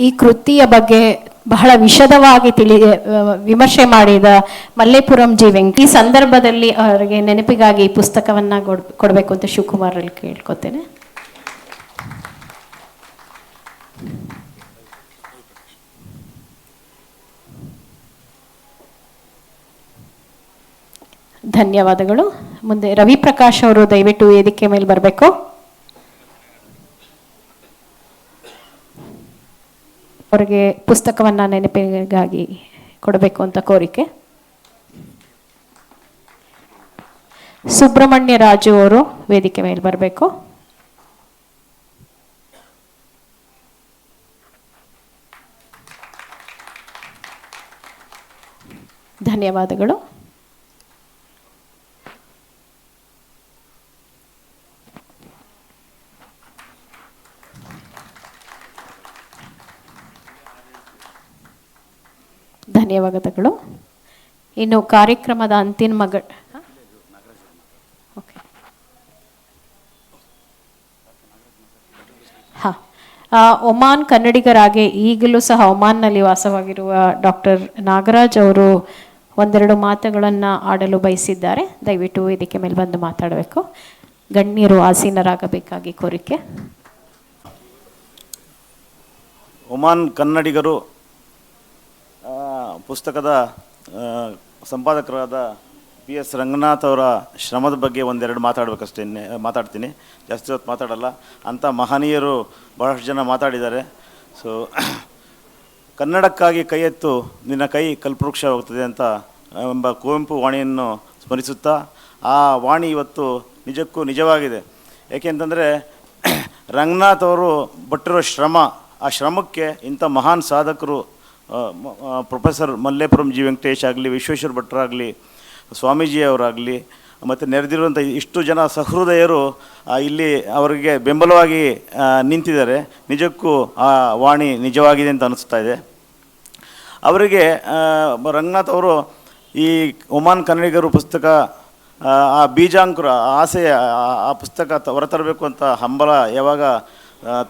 ಈ ಕೃತಿಯ ಬಗ್ಗೆ ಬಹಳ ವಿಶದವಾಗಿ ತಿಳಿ ವಿಮರ್ಶೆ ಮಾಡಿದ ಮಲ್ಲೇಪುರಂ ಜಿ ವೆಂಕಿ ಈ ಸಂದರ್ಭದಲ್ಲಿ ಅವರಿಗೆ ನೆನಪಿಗಾಗಿ ಈ ಪುಸ್ತಕವನ್ನ ಕೊಡ್- ಕೊಡಬೇಕು ಅಂತ ಶಿವಕುಮಾರ್ ಅಲ್ಲಿ ಕೇಳ್ಕೊತೇನೆ. ಧನ್ಯವಾದಗಳು. ಮುಂದೆ ರವಿ ಪ್ರಕಾಶ್ ಅವರು ದಯವಿಟ್ಟು ವೇದಿಕೆ ಮೇಲೆ ಬರಬೇಕು. ಅವರಿಗೆ ಪುಸ್ತಕವನ್ನ ನೆನಪಿಗಾಗಿ ಕೊಡಬೇಕು ಅಂತ ಕೋರಿಕೆ. ಸುಬ್ರಹ್ಮಣ್ಯ ರಾಜು ಅವರು ವೇದಿಕೆ ಮೇಲೆ ಬರಬೇಕು. ಧನ್ಯವಾದಗಳು. ಧನ್ಯವಾದಗಳು. ಇನ್ನು ಕಾರ್ಯಕ್ರಮದ ಅಂತಿಮ ಮಗ ಓಕೆ ಒಮಾನ್ ಕನ್ನಡಿಗರಾಗೆ ಈಗಲೂ ಸಹ ಒಮಾನ್ನಲ್ಲಿ ವಾಸವಾಗಿರುವ ಡಾಕ್ಟರ್ ನಾಗರಾಜ್ ಅವರು ಒಂದೆರಡು ಮಾತುಗಳನ್ನು ಆಡಲು ಬಯಸಿದ್ದಾರೆ. ದಯವಿಟ್ಟು ಇದಕ್ಕೆ ಮೇಲೆ ಬಂದು ಮಾತಾಡಬೇಕು. ಗಣ್ಯರು ಆಸೀನರಾಗಬೇಕಾಗಿ ಕೋರಿಕೆ. ಒಮಾನ್ ಕನ್ನಡಿಗರು ಪುಸ್ತಕದ ಸಂಪಾದಕರಾದ ಪಿ ಎಸ್ ರಂಗನಾಥ್ ಅವರ ಶ್ರಮದ ಬಗ್ಗೆ ಒಂದೆರಡು ಮಾತಾಡಬೇಕಷ್ಟೇ ಮಾತಾಡ್ತೀನಿ. ಜಾಸ್ತಿ ಹೊತ್ತು ಮಾತಾಡಲ್ಲ. ಅಂಥ ಮಹನೀಯರು ಬಹಳಷ್ಟು ಜನ ಮಾತಾಡಿದ್ದಾರೆ. ಸೊ ಕನ್ನಡಕ್ಕಾಗಿ ಕೈ ಎತ್ತು ನಿನ್ನ ಕೈ ಕಲ್ಪವೃಕ್ಷ ಹೋಗ್ತದೆ ಅಂತ ಎಂಬ ಕುವೆಂಪು ವಾಣಿಯನ್ನು ಸ್ಮರಿಸುತ್ತಾ, ಆ ವಾಣಿ ಇವತ್ತು ನಿಜಕ್ಕೂ ನಿಜವಾಗಿದೆ. ಏಕೆಂತಂದರೆ ರಂಗನಾಥ್ ಅವರು ಬಟ್ಟಿರೋ ಶ್ರಮ, ಆ ಶ್ರಮಕ್ಕೆ ಇಂಥ ಮಹಾನ್ ಸಾಧಕರು ಪ್ರೊಫೆಸರ್ ಮಲ್ಲೇಪುರಂ ಜಿ ವೆಂಕಟೇಶ್ ಆಗಲಿ ವಿಶ್ವೇಶ್ವರ ಭಟ್ರಾಗಲಿ ಸ್ವಾಮೀಜಿಯವರಾಗಲಿ ಮತ್ತು ನೆರೆದಿರುವಂಥ ಇಷ್ಟು ಜನ ಸಹೃದಯರು ಇಲ್ಲಿ ಅವರಿಗೆ ಬೆಂಬಲವಾಗಿ ನಿಂತಿದ್ದಾರೆ. ನಿಜಕ್ಕೂ ಆ ವಾಣಿ ನಿಜವಾಗಿದೆ ಅಂತ ಅನಿಸ್ತಾ ಇದೆ. ಅವರಿಗೆ ರಂಗನಾಥ್ ಅವರು ಈ ಒಮಾನ್ ಕನ್ನಡಿಗರು ಪುಸ್ತಕ ಆ, ಬೀಜಾಂಕುರ ಆಸೆಯ ಆ- ಪುಸ್ತಕ ಹೊರತರಬೇಕು ಅಂತ ಹಂಬಲ ಯಾವಾಗ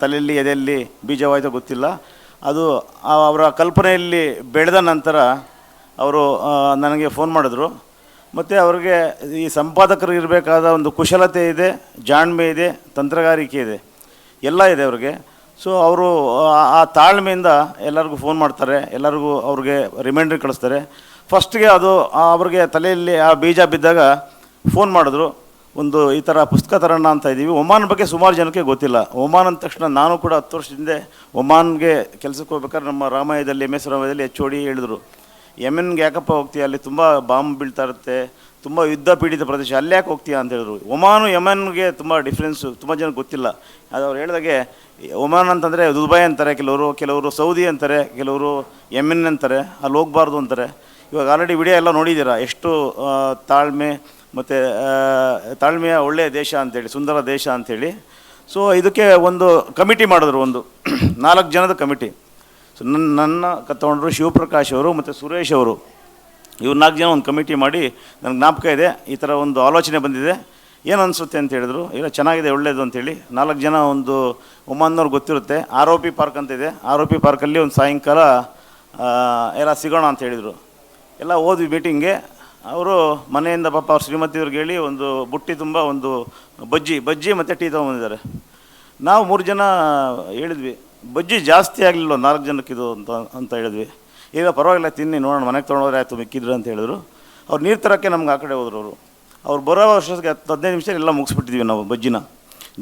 ತಲೆಯಲ್ಲಿ ಎದೆಯಲ್ಲಿ ಬೀಜವಾಯಿತೋ ಗೊತ್ತಿಲ್ಲ. ಅದು ಅವರ ಕಲ್ಪನೆಯಲ್ಲಿ ಬೆಳೆದ ನಂತರ ಅವರು ನನಗೆ ಫೋನ್ ಮಾಡಿದ್ರು. ಮತ್ತು ಅವ್ರಿಗೆ ಈ ಸಂಪಾದಕರು ಇರಬೇಕಾದ ಒಂದು ಕುಶಲತೆ ಇದೆ, ಜಾಣ್ಮೆ ಇದೆ, ತಂತ್ರಗಾರಿಕೆ ಇದೆ, ಎಲ್ಲ ಇದೆ ಅವ್ರಿಗೆ. ಸೊ ಅವರು, ಆ- ತಾಳ್ಮೆಯಿಂದ ಎಲ್ಲರಿಗೂ ಫೋನ್ ಮಾಡ್ತಾರೆ, ಎಲ್ಲರಿಗೂ ಅವ್ರಿಗೆ ರಿಮೈಂಡರ್ ಕಳಿಸ್ತಾರೆ. ಫಸ್ಟ್ಗೆ ಅದು ಅವ್ರಿಗೆ ತಲೆಯಲ್ಲಿ ಆ ಬೀಜ ಬಿದ್ದಾಗ ಫೋನ್ ಮಾಡಿದ್ರು. ಒಂದು ಈ ಥರ ಪುಸ್ತಕ ತರೋಣ ಅಂತ ಇದ್ದೀವಿ. ಒಮಾನ್ ಬಗ್ಗೆ ಸುಮಾರು ಜನಕ್ಕೆ ಗೊತ್ತಿಲ್ಲ. ಒಮಾನ್ ಅಂದ ತಕ್ಷಣ ನಾನು ಕೂಡ ಹತ್ತು ವರ್ಷದಿಂದ ಒಮಾನ್ಗೆ ಕೆಲಸಕ್ಕೆ ಹೋಗ್ಬೇಕಾದ್ರೆ ನಮ್ಮ ರಾಮಾಯದಲ್ಲಿ, ಎಂ ಎಸ್ ರಾಮಾಯದಲ್ಲಿ ಎಚ್ ಓಡಿ ಹೇಳಿದ್ರು. ಯಮೆನ್ಗೆ ಯಾಕಪ್ಪ ಹೋಗ್ತೀಯ? ಅಲ್ಲಿ ತುಂಬ ಬಾಂಬ್ ಬೀಳ್ತಾ ಇರುತ್ತೆ. ತುಂಬ ಯುದ್ಧ ಪೀಡಿತ ಪ್ರದೇಶ. ಅಲ್ಲಿ ಯಾಕೆ ಹೋಗ್ತೀಯಾ ಅಂತ ಹೇಳಿದ್ರು. ಒಮಾನು ಯಮನ್ಗೆ ತುಂಬ ಡಿಫ್ರೆನ್ಸು ತುಂಬ ಜನಕ್ಕೆ ಗೊತ್ತಿಲ್ಲ. ಅದು ಅವ್ರು ಹೇಳಿದಾಗೆ, ಒಮಾನ್ ಅಂತಂದರೆ ದುಬೈ ಅಂತಾರೆ ಕೆಲವರು ಕೆಲವರು ಸೌದಿ ಅಂತಾರೆ, ಕೆಲವರು ಯಮೆನ್ ಅಂತಾರೆ. ಅಲ್ಲಿ ಹೋಗ್ಬಾರ್ದು ಅಂತಾರೆ. ಇವಾಗ ಆಲ್ರೆಡಿ ವಿಡಿಯೋ ಎಲ್ಲ ನೋಡಿದ್ದೀರಾ? ಎಷ್ಟು ತಾಳ್ಮೆ ಮತ್ತು ತಾಳ್ಮೆಯ ಒಳ್ಳೆಯ ದೇಶ ಅಂಥೇಳಿ ಸುಂದರ ದೇಶ ಅಂಥೇಳಿ ಸೊ ಇದಕ್ಕೆ ಒಂದು ಕಮಿಟಿ ಮಾಡಿದ್ರು ಒಂದು, ನಾಲ್ಕು ಜನದ ಕಮಿಟಿ. ಸೊ ನನ್ನ ನನ್ನ ತಗೊಂಡ್ರು ಶಿವಪ್ರಕಾಶ್ ಅವರು ಮತ್ತು ಸುರೇಶ್ ಅವರು, ಇವ್ರು ನಾಲ್ಕು ಜನ ಒಂದು ಕಮಿಟಿ ಮಾಡಿ ನನಗೆ ಜ್ಞಾಪಕ ಇದೆ, ಈ ಥರ ಒಂದು ಆಲೋಚನೆ ಬಂದಿದೆ. ಏನು ಅನಿಸುತ್ತೆ ಅಂತ ಹೇಳಿದ್ರು, ಇಲ್ಲ ಚೆನ್ನಾಗಿದೆ ಒಳ್ಳೆಯದು ಅಂತೇಳಿ. ನಾಲ್ಕು ಜನ ಒಂದು ಒಮ್ಮನ್ನವ್ರು ಗೊತ್ತಿರುತ್ತೆ ಆರ್ ಒ ಪಿ ಪಾರ್ಕ್ ಅಂತ ಇದೆ. ಆರ್ ಒ ಪಿ ಪಾರ್ಕಲ್ಲಿ ಒಂದು ಸಾಯಂಕಾಲ ಎಲ್ಲ ಸಿಗೋಣ ಅಂತ ಹೇಳಿದರು. ಎಲ್ಲ ಹೋದ್ವಿ ಮೀಟಿಂಗ್ಗೆ ಅವರು ಮನೆಯಿಂದ ಪಾಪ ಅವ್ರ ಶ್ರೀಮತಿಯವ್ರಿಗೆ ಹೇಳಿ ಒಂದು ಬುಟ್ಟಿ ತುಂಬ ಒಂದು ಬಜ್ಜಿ ಬಜ್ಜಿ ಮತ್ತು ಟೀ ತೊಗೊಂಬಂದಿದ್ದಾರೆ. ನಾವು ಮೂರು ಜನ ಹೇಳಿದ್ವಿ, ಬಜ್ಜಿ ಜಾಸ್ತಿ ಆಗಲಿಲ್ಲ ನಾಲ್ಕು ಜನಕ್ಕೆ ಇದು ಅಂತ ಅಂತ ಹೇಳಿದ್ವಿ. ಈಗ ಪರವಾಗಿಲ್ಲ, ತಿನ್ನಿ, ನೋಡೋಣ, ಮನೆಗೆ ತೊಗೊಂಡೋದ್ರೆ ಆಯಿತು, ಮಿಕ್ಕಿದ್ರು ಅಂತ ಹೇಳಿದ್ರು. ಅವ್ರು ನೀರು ತರೋಕ್ಕೆ ನಮ್ಗೆ ಆ ಕಡೆ ಹೋದ್ರು ಅವರು. ಅವ್ರು ಬರೋ ವರ್ಷಕ್ಕೆ ಹತ್ತು, ಹದಿನೈದು ನಿಮಿಷ ಎಲ್ಲ ಮುಗಿಸ್ಬಿಟ್ಟಿದ್ವಿ ನಾವು ಬಜ್ಜಿನ.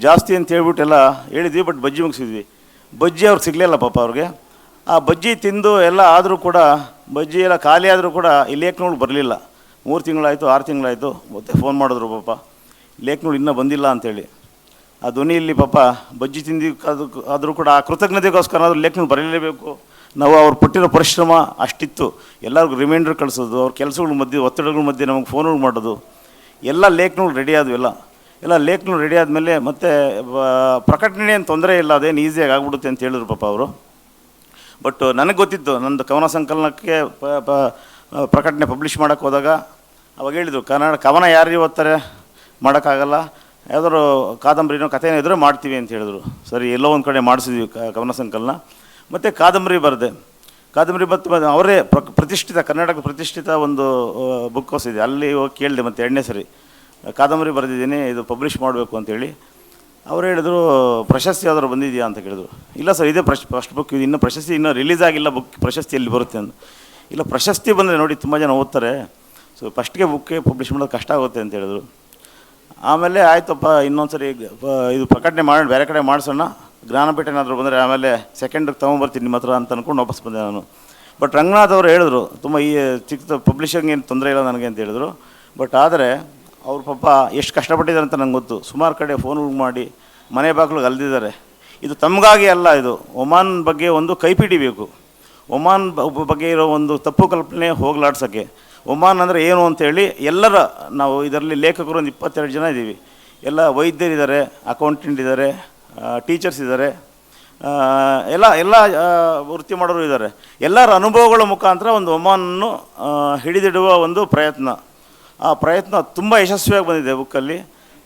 ಜಾಸ್ತಿ ಅಂತ ಹೇಳ್ಬಿಟ್ಟು ಎಲ್ಲ ಹೇಳಿದ್ವಿ, ಬಟ್ ಬಜ್ಜಿ ಮುಗಿಸಿದ್ವಿ. ಬಜ್ಜಿ ಅವ್ರು ಸಿಗಲಿಲ್ಲ ಪಾಪ ಅವ್ರಿಗೆ. ಆ ಬಜ್ಜಿ ತಿಂದು ಎಲ್ಲ ಆದರೂ ಕೂಡ, ಬಜ್ಜಿ ಎಲ್ಲ ಖಾಲಿ ಆದರೂ ಕೂಡ ನೋಡಿ ಬರಲಿಲ್ಲ. ಮೂರು ತಿಂಗಳಾಯಿತು, ಆರು ತಿಂಗಳಾಯಿತು, ಮತ್ತೆ ಫೋನ್ ಮಾಡಿದ್ರು ಪಾಪ. ಲೇಖನಗಳು ಇನ್ನೂ ಬಂದಿಲ್ಲ ಅಂಥೇಳಿ ಆ ಧ್ವನಿಯಲ್ಲಿ ಪಾಪ ಬಜ್ಜಿ ತಿಂದಿ ಅದು ಆದರೂ ಕೂಡ ಆ ಕೃತಜ್ಞತೆಗೋಸ್ಕರ ಆದರೂ ಲೇಖನಗಳು ಬರೀಲೇಬೇಕು. ನಾವು ಅವ್ರು ಪಟ್ಟಿರೋ ಪರಿಶ್ರಮ ಅಷ್ಟಿತ್ತು. ಎಲ್ಲರಿಗೂ ರಿಮೈಂಡರ್ ಕಳಿಸೋದು, ಅವ್ರ ಕೆಲಸಗಳ ಮಧ್ಯೆ, ಒತ್ತಡಗಳ ಮಧ್ಯೆ ನಮಗೆ ಫೋನ್ಗಳು ಮಾಡೋದು. ಎಲ್ಲ ಲೇಖನಗಳು ರೆಡಿ ಆದವು ಎಲ್ಲ ಎಲ್ಲ ಲೇಖನಗಳು ರೆಡಿ ಆದಮೇಲೆ ಮತ್ತೆ ಪ್ರಕಟಣೆ ಏನು ತೊಂದರೆ ಇಲ್ಲ, ಅದೇನು ಈಸಿಯಾಗಿ ಆಗ್ಬಿಡುತ್ತೆ ಅಂತ ಹೇಳಿದ್ರು ಪಾಪ ಅವರು. ಬಟ್ ನನಗೆ ಗೊತ್ತಿತ್ತು, ನಂದು ಕವನ ಸಂಕಲನಕ್ಕೆ ಪ- ಪ್ರಕಟಣೆ ಪಬ್ಲಿಷ್ ಮಾಡೋಕ್ಕೆ ಹೋದಾಗ ಅವಾಗ ಹೇಳಿದರು, ಕನ್ನಡ, ಕವನ ಯಾರಿಗೆ ಓದ್ತಾರೆ? ಮಾಡೋಕ್ಕಾಗಲ್ಲ. ಯಾವ್ದಾದ್ರು ಕಾದಂಬರಿನೋ ಕಥೆನೋ ಇದ್ದರೆ ಮಾಡ್ತೀವಿ ಅಂತ ಹೇಳಿದ್ರು. ಸರಿ, ಎಲ್ಲೋ ಒಂದು ಕಡೆ ಮಾಡಿಸಿದ್ವಿ ಕವನ ಸಂಕಲನ. ಮತ್ತು ಕಾದಂಬರಿ ಬರೆದೆ. ಕಾದಂಬರಿ ಮತ್ತೆ ಅವರೇ ಪ್ರ, ಪ್ರತಿಷ್ಠಿತ ಕರ್ನಾಟಕ ಪ್ರತಿಷ್ಠಿತ ಒಂದು ಬುಕ್ ಇದೆ. ಅಲ್ಲಿ ಹೋಗಿ ಕೇಳಿದೆ ಮತ್ತು ಎರಡನೇ ಸರಿ. ಕಾದಂಬರಿ ಬರೆದಿದ್ದೀನಿ, ಇದು ಪಬ್ಲಿಷ್ ಮಾಡಬೇಕು ಅಂತೇಳಿ ಅವ್ರು ಹೇಳಿದ್ರು, ಪ್ರಶಸ್ತಿ ಯಾವ್ದಾದ್ರು ಬಂದಿದೆಯಾ ಅಂತ ಕೇಳಿದ್ರು. ಇಲ್ಲ ಸರ್, ಇದೇ ಪ್ರಶ್ ಫಸ್ಟ್ ಬುಕ್ ಇದು ಇನ್ನೂ ಪ್ರಶಸ್ತಿ ಇನ್ನೂ ರಿಲೀಸ್ ಆಗಿಲ್ಲ ಬುಕ್ ಪ್ರಶಸ್ತಿ ಎಲ್ಲಿ ಬರುತ್ತೆ ಅಂತ. ಇಲ್ಲ, ಪ್ರಶಸ್ತಿ ಬಂದರೆ ನೋಡಿ, ತುಂಬ ಜನ ಓದ್ತಾರೆ. ಸೊ ಫಸ್ಟ್ಗೆ ಬುಕ್ಕೆ ಪಬ್ಲಿಷ್ ಮಾಡೋದು ಕಷ್ಟ ಆಗುತ್ತೆ ಅಂತ ಹೇಳಿದ್ರು. ಆಮೇಲೆ ಆಯ್ತಪ್ಪ ಇನ್ನೊಂದು ಸರಿ ಇದು ಪ್ರಕಟಣೆ ಮಾಡಿ, ಬೇರೆ ಕಡೆ ಮಾಡಿಸೋಣ. ಜ್ಞಾನಪೀಠ ಏನಾದರೂ ಬಂದರೆ ಆಮೇಲೆ ಸೆಕೆಂಡ್ಗೆ ತೊಗೊಂಬರ್ತೀನಿ ನಿಮ್ಮ ಹತ್ರ ಅಂತ ಅಂದ್ಕೊಂಡು ವಾಪಸ್ ಬಂದೆ ನಾನು. ಬಟ್ ರಂಗನಾಥ್ ಅವರು ಹೇಳಿದ್ರು, ತುಂಬ ಈ, ಚಿಕ್ಕ ಪಬ್ಲಿಷಿಂಗ್ ಏನು ತೊಂದರೆ ಇಲ್ಲ ನನಗೆ ಅಂತ ಹೇಳಿದ್ರು. ಬಟ್ ಆದರೆ, ಅವ್ರ ಪಾಪ ಎಷ್ಟು ಕಷ್ಟಪಟ್ಟಿದ್ದಾರೆ ಅಂತ ನಂಗೆ ಗೊತ್ತು. ಸುಮಾರು ಕಡೆ ಫೋನ್ ಮಾಡಿ, ಮನೆ ಬಾಗಿಲು ಅಲ್ದಿದ್ದಾರೆ. ಇದು ತಮಗಾಗಿ ಅಲ್ಲ ಇದು. ಒಮಾನ್ ಬಗ್ಗೆ ಒಂದು ಕೈಪಿಡಿಬೇಕು ಒಮಾನ್ ಬಗ್ಗೆ ಇರೋ ಒಂದು ತಪ್ಪು ಕಲ್ಪನೆ ಹೋಗ್ಲಾಡ್ಸೋಕ್ಕೆ. ಒಮಾನ್ ಅಂದರೆ ಏನು ಅಂತೇಳಿ ಎಲ್ಲರ ನಾವು ಇದರಲ್ಲಿ ಲೇಖಕರು ಒಂದು ಇಪ್ಪತ್ತೆರಡು ಜನ ಇದ್ದೀವಿ. ಎಲ್ಲ ವೈದ್ಯರಿದ್ದಾರೆ ಅಕೌಂಟೆಂಟ್ ಇದ್ದಾರೆ ಟೀಚರ್ಸ್ ಇದ್ದಾರೆ. ಎಲ್ಲ ಎಲ್ಲ ವೃತ್ತಿ ಮಾಡೋರು ಇದ್ದಾರೆ. ಎಲ್ಲರ ಅನುಭವಗಳ ಮುಖಾಂತರ ಒಂದು ಒಮಾನನ್ನು ಹಿಡಿದಿಡುವ ಒಂದು ಪ್ರಯತ್ನ. ಆ ಪ್ರಯತ್ನ ತುಂಬ ಯಶಸ್ವಿಯಾಗಿ ಬಂದಿದೆ ಬುಕ್ಕಲ್ಲಿ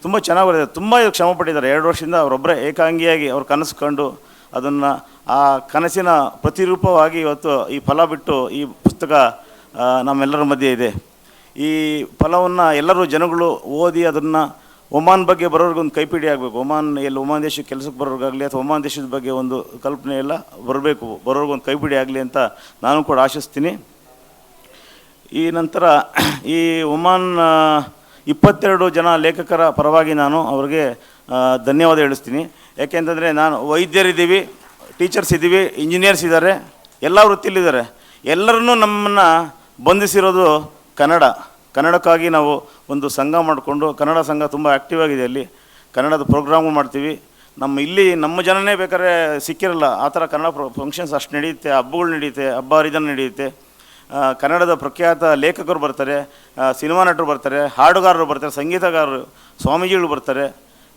ತುಂಬ ಚೆನ್ನಾಗಿ ಬರೆದಿದೆ ತುಂಬ ಶ್ರಮ ಪಟ್ಟಿದ್ದಾರೆ. ಎರಡು ವರ್ಷದಿಂದ ಅವರೊಬ್ಬರೇ ಏಕಾಂಗಿಯಾಗಿ ಅವ್ರು ಕನಸು ಕಂಡು ಅದನ್ನು ಆ ಕನಸಿನ ಪ್ರತಿರೂಪವಾಗಿ ಇವತ್ತು ಈ ಫಲ ಬಿಟ್ಟು ಈ ಪುಸ್ತಕ ನಮ್ಮೆಲ್ಲರ ಮಧ್ಯೆ ಇದೆ. ಈ ಫಲವನ್ನು ಎಲ್ಲರೂ ಜನಗಳು ಓದಿ ಅದನ್ನು ಒಮಾನ್ ಬಗ್ಗೆ ಬರೋರ್ಗೊಂದು ಕೈಪಿಡಿ ಆಗಬೇಕು. ಒಮಾನ್ ಎಲ್ಲಿ ಒಮಾನ್ ದೇಶಕ್ಕೆ ಕೆಲಸಕ್ಕೆ ಬರೋರ್ಗಾಗಲಿ ಅಥವಾ ಒಮಾನ್ ದೇಶದ ಬಗ್ಗೆ ಒಂದು ಕಲ್ಪನೆ ಎಲ್ಲ ಬರಬೇಕು. ಬರೋರ್ಗೊಂದು ಕೈಪಿಡಿ ಆಗಲಿ ಅಂತ ನಾನು ಕೂಡ ಆಶಿಸ್ತೀನಿ. ಈ ನಂತರ ಈ ಒಮಾನ್ ಇಪ್ಪತ್ತೆರಡು ಜನ ಲೇಖಕರ ಪರವಾಗಿ ನಾನು ಅವರಿಗೆ ಧನ್ಯವಾದ ಹೇಳಿಸ್ತೀನಿ. ಯಾಕೆಂತಂದರೆ ನಾನು ವೈದ್ಯರಿದ್ದೀವಿ, ಟೀಚರ್ಸ್ ಇದ್ದೀವಿ, ಇಂಜಿನಿಯರ್ಸ್ ಇದ್ದಾರೆ ಎಲ್ಲ ವೃತ್ತಿಲಿದ್ದಾರೆ ಎಲ್ಲರನ್ನೂ ನಮ್ಮನ್ನು ಬಂಧಿಸಿರೋದು ಕನ್ನಡ. ಕನ್ನಡಕ್ಕಾಗಿ ನಾವು ಒಂದು ಸಂಘ ಮಾಡಿಕೊಂಡು, ಕನ್ನಡ ಸಂಘ ತುಂಬ ಆ್ಯಕ್ಟಿವ್ ಆಗಿದೆ ಅಲ್ಲಿ. ಕನ್ನಡದ ಪ್ರೋಗ್ರಾಮು ಮಾಡ್ತೀವಿ. ನಮ್ಮ ಇಲ್ಲಿ ನಮ್ಮ ಜನನೇ ಬೇಕಾದ್ರೆ ಸಿಕ್ಕಿರಲ್ಲ. ಆ ಥರ ಕನ್ನಡ ಫಂಕ್ಷನ್ಸ್ ಅಷ್ಟು ನಡೆಯುತ್ತೆ, ಹಬ್ಬಗಳು ನಡೆಯುತ್ತೆ, ಹಬ್ಬ ಹರಿದಿನ ನಡೆಯುತ್ತೆ. ಕನ್ನಡದ ಪ್ರಖ್ಯಾತ ಲೇಖಕರು ಬರ್ತಾರೆ ಸಿನಿಮಾ ನಟರು ಬರ್ತಾರೆ, ಹಾಡುಗಾರರು ಬರ್ತಾರೆ, ಸಂಗೀತಗಾರರು, ಸ್ವಾಮೀಜಿಗಳು ಬರ್ತಾರೆ.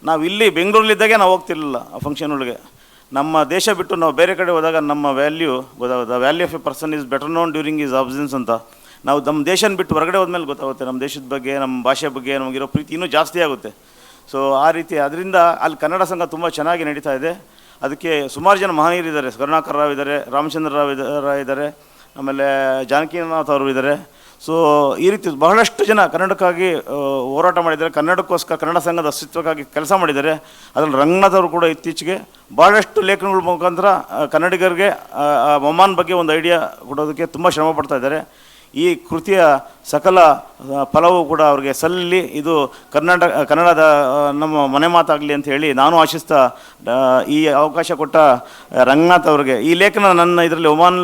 ನಾವು ಇಲ್ಲಿ ಬೆಂಗಳೂರಲ್ಲಿದ್ದಾಗೆ ನಾವು ಹೋಗ್ತಿರ್ಲಿಲ್ಲ ಆ ಫಂಕ್ಷನ್ಗಳಿಗೆ ನಮ್ಮ ದೇಶ ಬಿಟ್ಟು ನಾವು ಬೇರೆ ಕಡೆ ಹೋದಾಗ ನಮ್ಮ value the value of a person is better known during is absence ಅಂತ. ನಾವು ನಮ್ಮ ದೇಶನ ಬಿಟ್ಟು ಹೊರಗಡೆ ಹೋದ್ಮೇಲೆ ಗೊತ್ತಾಗುತ್ತೆ. ನಮ್ಮ ದೇಶದ ಬಗ್ಗೆ, ನಮ್ಮ ಭಾಷೆ ಬಗ್ಗೆ ನಮಗಿರೋ ಪ್ರೀತಿ ಇನ್ನೂ ಜಾಸ್ತಿ ಆಗುತ್ತೆ. ಸೊ ಆ ರೀತಿ ಅದರಿಂದ ಅಲ್ಲಿ ಕನ್ನಡ ಸಂಘ ತುಂಬ ಚೆನ್ನಾಗಿ ನಡೀತಾ ಇದೆ. ಅದಕ್ಕೆ ಸುಮಾರು ಜನ ಮಹನೀಯರಿದ್ದಾರೆ ಕರುಣಾಕರ್ ರಾವ್ ಇದ್ದಾರೆ, ರಾಮಚಂದ್ರ ರಾವ್ ಇದ್ದಾರೆ. ಆಮೇಲೆ ಜಾನಕಿನಾಥ್ ಅವರು ಇದ್ದಾರೆ. ಸೊ ಈ ರೀತಿ ಬಹಳಷ್ಟು ಜನ ಕನ್ನಡಕ್ಕಾಗಿ ಹೋರಾಟ ಮಾಡಿದ್ದಾರೆ. ಕನ್ನಡಕ್ಕೋಸ್ಕರ ಕನ್ನಡ ಸಂಘದ ಅಸ್ತಿತ್ವಕ್ಕಾಗಿ ಕೆಲಸ ಮಾಡಿದ್ದಾರೆ. ಅದರಲ್ಲಿ ರಂಗನಾಥ್ ಅವರು ಕೂಡ ಇತ್ತೀಚೆಗೆ ಭಾಳಷ್ಟು ಲೇಖನಗಳ ಮುಖಾಂತರ ಕನ್ನಡಿಗರಿಗೆ, ಆ ಬಗ್ಗೆ ಒಂದು ಐಡಿಯಾ ಕೊಡೋದಕ್ಕೆ ತುಂಬ ಶ್ರಮ ಪಡ್ತಾ ಇದ್ದಾರೆ. ಈ ಕೃತಿಯ ಸಕಲ ಫಲವೂ ಕೂಡ ಅವರಿಗೆ ಸಲ್ಲಿ ಇದು ಕರ್ನಾಟಕ ಕನ್ನಡದ ನಮ್ಮ ಮನೆ ಮಾತಾಗಲಿ ಅಂತ ಹೇಳಿ ನಾನು ಆಶಿಸ್ತಾ ಈ ಅವಕಾಶ ಕೊಟ್ಟ ರಂಗನಾಥ್ ಅವರಿಗೆ. ಈ ಲೇಖನ ನನ್ನ ಇದರಲ್ಲಿ ಒಮಾನ್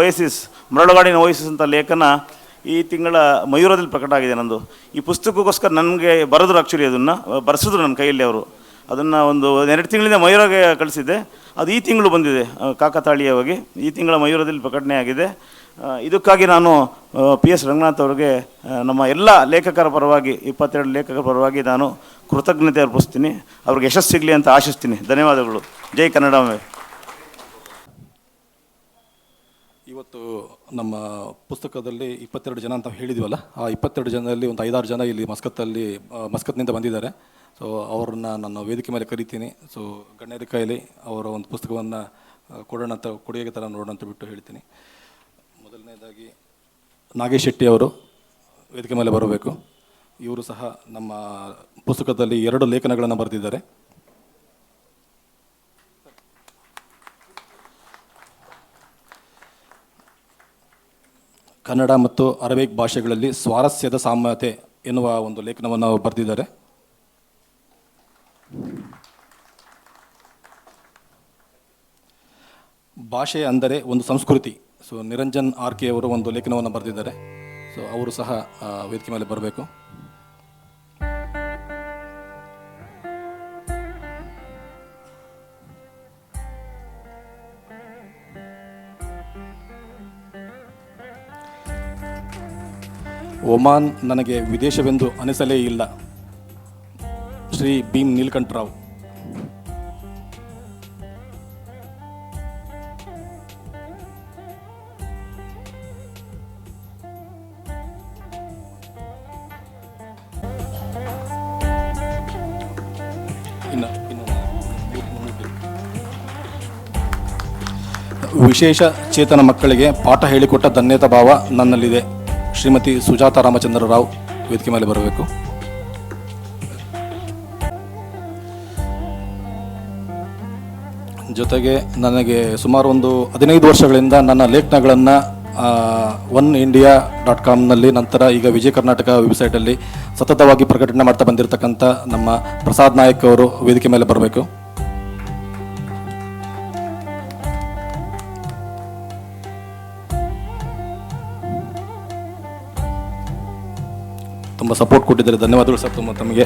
ಓಯಸಿಸ್ ಮರಳುಗಾಡಿನ ಓಯಸಿಸ್ ಅಂತ ಲೇಖನ ಈ ತಿಂಗಳ ಮಯೂರದಲ್ಲಿ ಪ್ರಕಟ ಆಗಿದೆ ನಂದು. ಈ ಪುಸ್ತಕಕ್ಕೋಸ್ಕರ ನನಗೆ ಬರೆದ್ರು ಆ್ಯಕ್ಚುಲಿ ಅದನ್ನು, ಬರೆಸಿದ್ರು ನನ್ನ ಕೈಯಲ್ಲಿ ಅವರು. ಅದನ್ನು ಒಂದು ಎರಡು ತಿಂಗಳಿಂದ ಮಯೂರಗೆ ಕಳಿಸಿದ್ದೆ. ಅದು ಈ ತಿಂಗಳು ಬಂದಿದೆ ಕಾಕತಾಳೀಯವಾಗಿ. ಈ ತಿಂಗಳ ಮಯೂರದಲ್ಲಿ ಪ್ರಕಟಣೆ ಆಗಿದೆ. ಇದಕ್ಕಾಗಿ ನಾನು ಪಿ ಎಸ್ ರಂಗನಾಥ್ ಅವರಿಗೆ ನಮ್ಮ ಎಲ್ಲ ಲೇಖಕರ ಪರವಾಗಿ, ಇಪ್ಪತ್ತೆರಡು ಲೇಖಕರ ಪರವಾಗಿ ನಾನು ಕೃತಜ್ಞತೆ ಅರ್ಪಿಸ್ತೀನಿ. ಅವ್ರಿಗೆ ಯಶಸ್ಸು ಸಿಗಲಿ ಅಂತ ಆಶಿಸ್ತೀನಿ. ಧನ್ಯವಾದಗಳು. ಜೈ ಕನ್ನಡಾಂಬೆ ಇವತ್ತು ನಮ್ಮ ಪುಸ್ತಕದಲ್ಲಿ ಇಪ್ಪತ್ತೆರಡು ಜನ ಅಂತ ಹೇಳಿದ್ವಲ್ಲ, ಆ ಇಪ್ಪತ್ತೆರಡು ಜನದಲ್ಲಿ ಒಂದು ಐದಾರು ಜನ ಇಲ್ಲಿ ಮಸ್ಕತ್ತಲ್ಲಿ ಮಸ್ಕತ್ನಿಂದ ಬಂದಿದ್ದಾರೆ. ಸೊ ಅವ್ರನ್ನ ನಾನು ವೇದಿಕೆ ಮೇಲೆ ಕರಿತೀನಿ. ಸೊ ಗಣ್ಯರ ಕೈಲಿ ಅವರ ಒಂದು ಪುಸ್ತಕವನ್ನು ಕೊಡೋಣ ಅಂತ ಕೊಡುಗೆ ಥರ ನೋಡೋಣ ಅಂತ ಬಿಟ್ಟು ಹೇಳ್ತೀನಿ. ಮೊದಲನೇದಾಗಿ ನಾಗೇಶ್ ಶೆಟ್ಟಿ ಅವರು ವೇದಿಕೆ ಮೇಲೆ ಬರಬೇಕು. ಇವರು ಸಹ ನಮ್ಮ ಪುಸ್ತಕದಲ್ಲಿ ಎರಡು ಲೇಖನಗಳನ್ನು ಬರೆದಿದ್ದಾರೆ. ಕನ್ನಡ ಮತ್ತು ಅರಬಿಕ್ ಭಾಷೆಗಳಲ್ಲಿ ಸ್ವಾರಸ್ಯದ ಸಾಮ್ಯತೆ ಎನ್ನುವ ಒಂದು ಲೇಖನವನ್ನು ಬರೆದಿದ್ದಾರೆ. ಭಾಷೆ ಅಂದರೆ ಒಂದು ಸಂಸ್ಕೃತಿ. ಸೊ ನಿರಂಜನ್ ಆರ್ ಕೆ ಅವರು ಒಂದು ಲೇಖನವನ್ನು ಬರೆದಿದ್ದಾರೆ. ಸೊ ಅವರು ಸಹ ವೇದಿಕೆ ಮೇಲೆ ಬರಬೇಕು. ಒಮಾನ್ ನನಗೆ ವಿದೇಶವೆಂದು ಅನಿಸಲೇ ಇಲ್ಲ. ಶ್ರೀ ಭೀಮ್ ನೀಲಕಂಠರಾವ್ ವಿಶೇಷ ಚೇತನ ಮಕ್ಕಳಿಗೆ ಪಾಠ ಹೇಳಿಕೊಟ್ಟ ಧನ್ಯತಾ ಭಾವ ನನ್ನಲ್ಲಿದೆ. ಶ್ರೀಮತಿ ಸುಜಾತ ರಾಮಚಂದ್ರ ರಾವ್ ವೇದಿಕೆ ಮೇಲೆ ಬರಬೇಕು. ಜೊತೆಗೆ ನನಗೆ ಸುಮಾರು ಒಂದು ಹದಿನೈದು ವರ್ಷಗಳಿಂದ ನನ್ನ ಲೇಖನಗಳನ್ನು ಒನ್ ಇಂಡಿಯಾ ಡಾಟ್ ಕಾಮ್ನಲ್ಲಿ, ನಂತರ ಈಗ ವಿಜಯ ಕರ್ನಾಟಕ ವೆಬ್ಸೈಟಲ್ಲಿ ಸತತವಾಗಿ ಪ್ರಕಟಣೆ ಮಾಡ್ತಾ ಬಂದಿರತಕ್ಕಂಥ ನಮ್ಮ ಪ್ರಸಾದ್ ನಾಯಕ್ ಅವರು ವೇದಿಕೆ ಮೇಲೆ ಬರಬೇಕು. ತುಂಬ ಸಪೋರ್ಟ್ ಕೊಟ್ಟಿದ್ದಾರೆ. ಧನ್ಯವಾದಗಳು ಸರ್ ತುಂಬ ತಮಗೆ.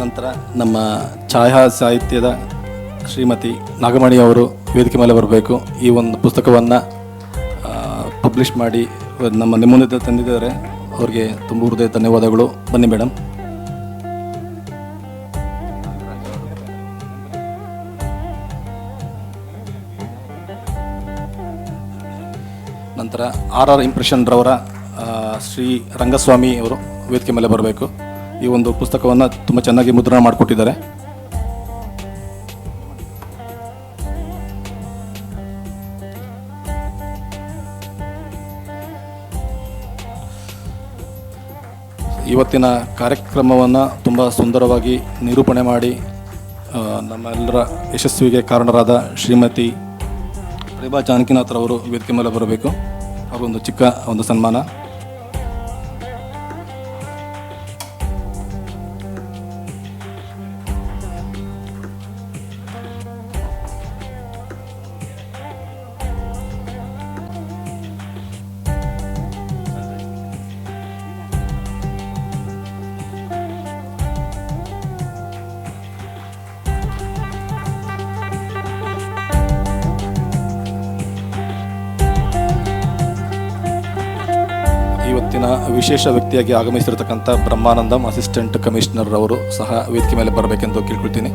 ನಂತರ ನಮ್ಮ ಛಾಯಾ ಸಾಹಿತ್ಯದ ಶ್ರೀಮತಿ ನಾಗಮಣಿ ಅವರು ವೇದಿಕೆ ಮೇಲೆ ಬರಬೇಕು. ಈ ಒಂದು ಪುಸ್ತಕವನ್ನು ಪಬ್ಲಿಷ್ ಮಾಡಿ, ನಮ್ಮ ನಿಮ್ಮ ಮುಂದೆ ತಂದಿದ್ದಾರೆ. ಅವರಿಗೆ ತುಂಬ ಹೃದಯ ಧನ್ಯವಾದಗಳು. ಬನ್ನಿ ಮೇಡಮ್. ನಂತರ ಆರ್ ಆರ್ ಇಂಪ್ರೆಷನ್ ರವರ ಶ್ರೀ ರಂಗಸ್ವಾಮಿ ಅವರು ವೇದಿಕೆ ಮೇಲೆ ಬರಬೇಕು. ಈ ಒಂದು ಪುಸ್ತಕವನ್ನು ತುಂಬ ಚೆನ್ನಾಗಿ ಮುದ್ರಣ ಮಾಡಿಕೊಟ್ಟಿದ್ದಾರೆ. ಇವತ್ತಿನ ಕಾರ್ಯಕ್ರಮವನ್ನು ತುಂಬ ಸುಂದರವಾಗಿ ನಿರೂಪಣೆ ಮಾಡಿ ನಮ್ಮೆಲ್ಲರ ಯಶಸ್ವಿಗೆ ಕಾರಣರಾದ ಶ್ರೀಮತಿ ಪ್ರಭಾ ಜಾನಕಿನಾಥ್ರವರು ವೇದಿಕೆ ಮೇಲೆ ಬರಬೇಕು. ಅವ್ರಿಗೊಂದು ಚಿಕ್ಕ ಒಂದು ಸನ್ಮಾನ. ವಿಶೇಷ ವ್ಯಕ್ತಿಯಾಗಿ ಆಗಮಿಸಿರತಕ್ಕಂಥ ಬ್ರಹ್ಮಾನಂದಂ ಅಸಿಸ್ಟೆಂಟ್ ಕಮಿಷನರ್ ಅವರು ಸಹ ವೇದಿಕೆ ಮೇಲೆ ಬರಬೇಕೆಂದು ಕೇಳ್ಕೊಳ್ತೀನಿ.